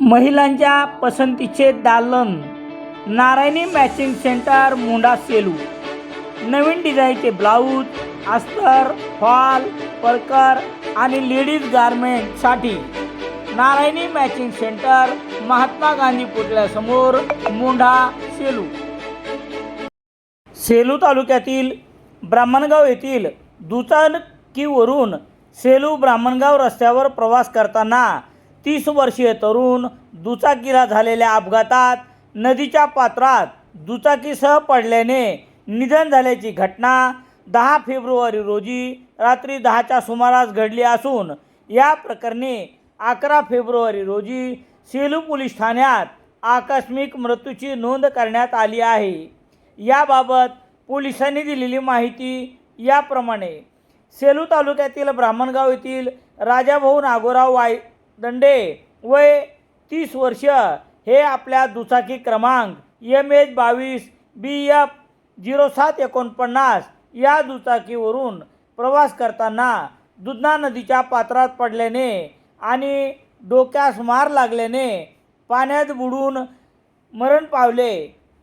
महिलांच्या पसंतीचे दालन नारायणी मॅचिंग सेंटर मुंडा सेलू. नवीन डिझाईनचे ब्लाऊज अस्तर फॉल परकर आणि लेडीज गारमेंटसाठी नारायणी मॅचिंग सेंटर महात्मा गांधी पुतळ्यासमोर मुंढा सेलू. सेलू तालुक्यातील ब्राह्मणगाव येथील दुचाकीवरून सेलू ब्राह्मणगाव रस्त्यावर प्रवास करताना तीस वर्षीय तरुण दुचाकीला झालेल्या अपघातात नदीच्या पात्रात दुचाकीसह पडल्याने निधन झाल्याची घटना दहा फेब्रुवारी रोजी रात्री दहाच्या सुमारास घडली असून या प्रकरणी अकरा फेब्रुवारी रोजी सेलू पोलीस ठाण्यात आकस्मिक मृत्यूची नोंद करण्यात आली आहे. याबाबत पोलिसांनी दिलेली माहिती याप्रमाणे. सेलू तालुक्यातील ब्राह्मणगाव येथील राजाभाऊ नागोराव दंडे वय तीस वर्ष हे आपल्या दुचाकी क्रमांक एम एच बावीस बी एफ झिरो सात एकोणपन्नास या दुचाकीवरून प्रवास करताना दुधना नदीच्या पात्रात पडल्याने आणि डोक्यास मार लागल्याने पाण्यात बुडून मरण पावले.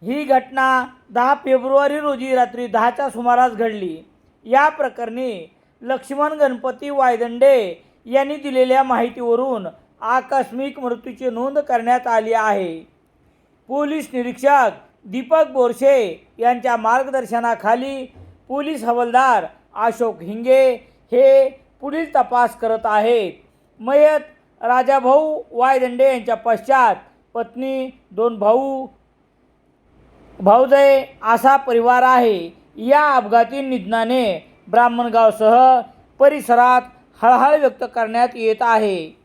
ही घटना दहा फेब्रुवारी रोजी रात्री दहाच्या सुमारास घडली. या प्रकरणी लक्ष्मण गणपती वायदंडे यांनी दिलेल्या माहितीवरून आकस्मिक मृत्यूची नोंद करण्यात आली आहे. पोलीस निरीक्षक दीपक बोरशे यांच्या मार्गदर्शनाखाली पोलीस हवालदार अशोक हिंगे हे पुढील तपास करत आहेत. मयत राजाभाऊ वायदंडे यांच्या पश्चात पत्नी दोन भाऊ भाऊजय असा परिवार आहे. या अपघाती निधनाने ब्राह्मणगावसह परिसरात हळहळ व्यक्त करण्यात येत आहे.